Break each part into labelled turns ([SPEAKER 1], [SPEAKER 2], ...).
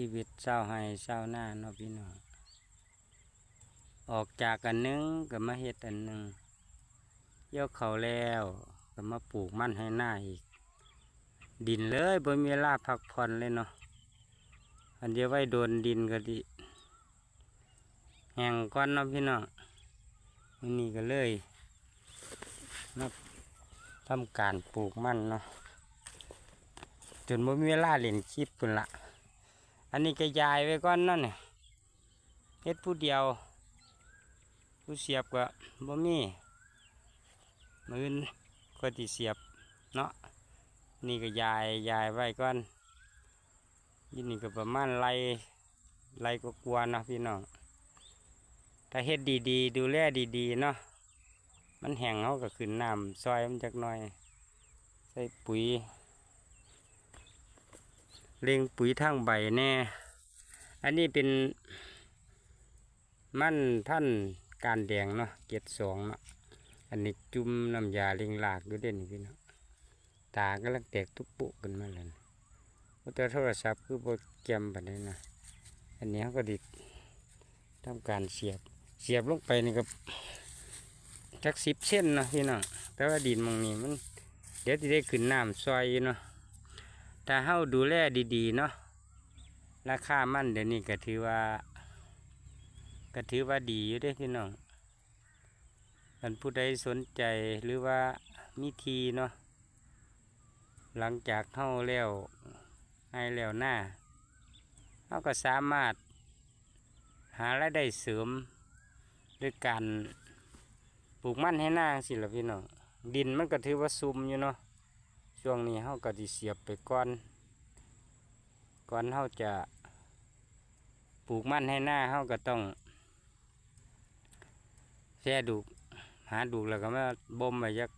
[SPEAKER 1] ชีวิตเศร้าให้เศร้าหน้าเนาะพี่น้องออกจากกันนึงก็มาเฮ็ดอันหนึ่งเกี่ยวเขาแล้วก็มาปลูกมันให้หน้าอีก ดินเลยบ่มีเวลาพักผ่อนเลยเนาะอันเดียวไว้โดนดินก็ดิแห้งก้อนเนาะพี่น้องวันนี้ก็เลยมาทำการปลูกมันเนาะจนบ่มีเวลาเล่นคลิปพุ่นละ อันนี้ก็ยายไว้ก่อนนั่นเนี่ยเฮ็ดผู้เดียว ผู้เสียบก็บ่มีมือนก็ที่เสียบเนาะนี่ก็ยายยายไว้ก่อนยี่นี่ก็ประมาณไรไรก็กลัวๆเนาะพี่น้องถ้าเฮ็ดดีๆดูแลดีๆเนาะมันแห้งเขาก็ขึ้นน้ำซอยมันจักหน่อย ใส่ปุ๋ย เร่งปุ๋ยทางใบแน่ อันนี้เป็นมั่นท่านการแดงเนาะเจ็ดสองเนาะอันนี้จุ่มน้ำยาเร่งหลากด้วยเด่นพี่เนาะตาก็ลังแตกทุกปุกันมาเลยว่าแต่โทรศัพท์คือโปรแกรมแบบนี้นะอันนี้เขาก็ดิทำการเสียบเสียบลงไปนี่ก็จักสิบเส้นนะพี่เนาะแต่ว่าดินมองนี้มัน เดี๋ยวจะได้ขึ้นน้ำซอยเนาะ ถ้าเฮาดูแลดีๆเนาะราคามันเดี๋ยวนี้ก็ถือว่า ก็ถือว่าดีอยู่ด้อพี่น้องท่านผู้ใดสนใจหรือว่ามีทีเนาะหลังจากเฮาแล้วให้แล้วหน้าเฮาก็สามารถ หารายได้เสริมด้วยการปลูกมันให้หน้าสิละพี่น้องดินมันก็ถือว่าซุมอยู่เนาะ ช่วงนี้เฮาก็สิเสียบไปก่อน ก่อนเฮาจะปลูกมันให้หน้าเฮาก็ต้องแช่ดูกหาดูกแล้วก็มาบ่มไว้จัก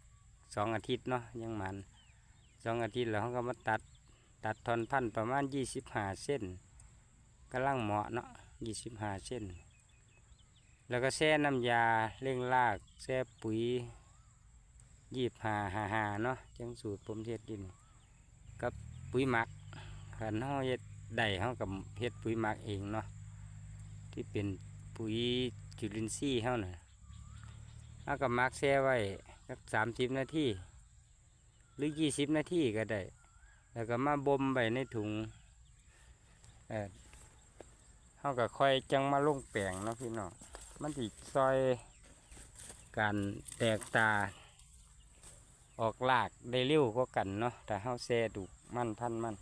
[SPEAKER 1] สองอาทิตย์เนาะยังมันสองอาทิตย์แล้วเฮาก็มาตัดตัดทอนพันธุ์ประมาณยี่สิบห้าเส้นกำลังเหมาะเนาะยี่สิบห้าเส้น แล้วก็แช่น้ำยาเร่งรากแช่ปุ๋ย ยี่หาหาหาเนาะจังสูตรผมเฮ็ดดินกับปุ๋ยหมักขันเฮาเฮ็ดได้เฮากับเฮ็ดปุ๋ยหมักเองเนาะที่เป็นปุ๋ยจุลินทรีย์เฮาน่ะเฮากับมักแช่ไว้สักสามสิบนาทีหรือยี่สิบนาทีก็ได้ แล้วก็มาบ่มไว้ในถุงเออเฮาก็ค่อยจังมาลงแปลงเนาะพี่น้องมันสิซอยการแตกตา ออกลากได้เร็วกว่ากันเนาะแต่เฮาแซ่ดุมันพันมัน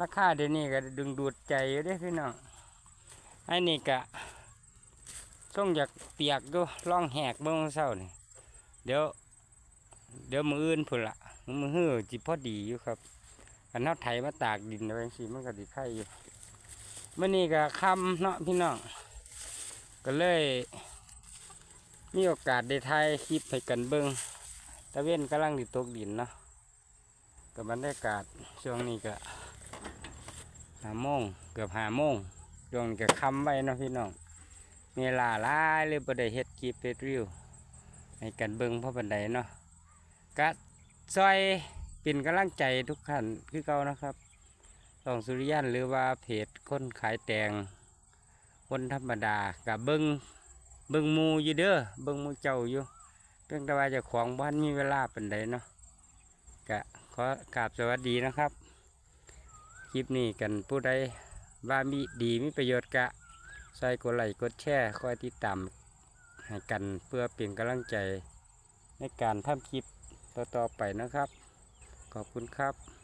[SPEAKER 1] ราคาเดี๋ยวนี้ก็ดึงดูดใจอยู่ด้พี่น้องไอ้นี่กะต้องอยากเปียกดูล่องแหกเบิ่งเศร้านี่เดี๋ยว เดี๋ยวมืออื่นพุ่นละมือหื้อจิพอดีอยู่ครับอันเฮาไถมาตากดินอาไว้สิมันก็ดีไข่อยู่มื่อนี้ก็คำเนาะพี่น้องก็เลย มีโอกาสได้ถ่ายคลิปให้กันเบิ่ง ตะเวนกำลังดิตกดินเนาะกับบรรยากาศช่วงนี้ก็หาโมงเกือบหาโมงช่วงนี้ก็ค่ำไว้เนาะพี่น้องเวลาหลายเลยบ่ได้เฮ็ดคลิปเฮ็ดรีวให้กันเบิ่งเพราะบันไดเนาะก็ซอยเป็นกำลังใจทุกท่านคือเก่านะครับต้องสุริยันหรือว่าเพจคนขายแตงคนธรรมดากับเบิ่งเบิ่งมูอยู่เด้อเบิ่งมูเจ้าอยู่ พียงแต่ว่าจะของบ้านมีเวลาเป็นไดเนาะกะขอกราบสวัสดีนะครับ คลิปนี้กันผู้ใดว่ามีดีมีประโยชน์กะใส่กดไลค์กดแชร์คอยติดตามให้กันเพื่อเปลี่ยนกำลังใจในการทำคลิปต่อๆไปนะครับ ขอบคุณครับ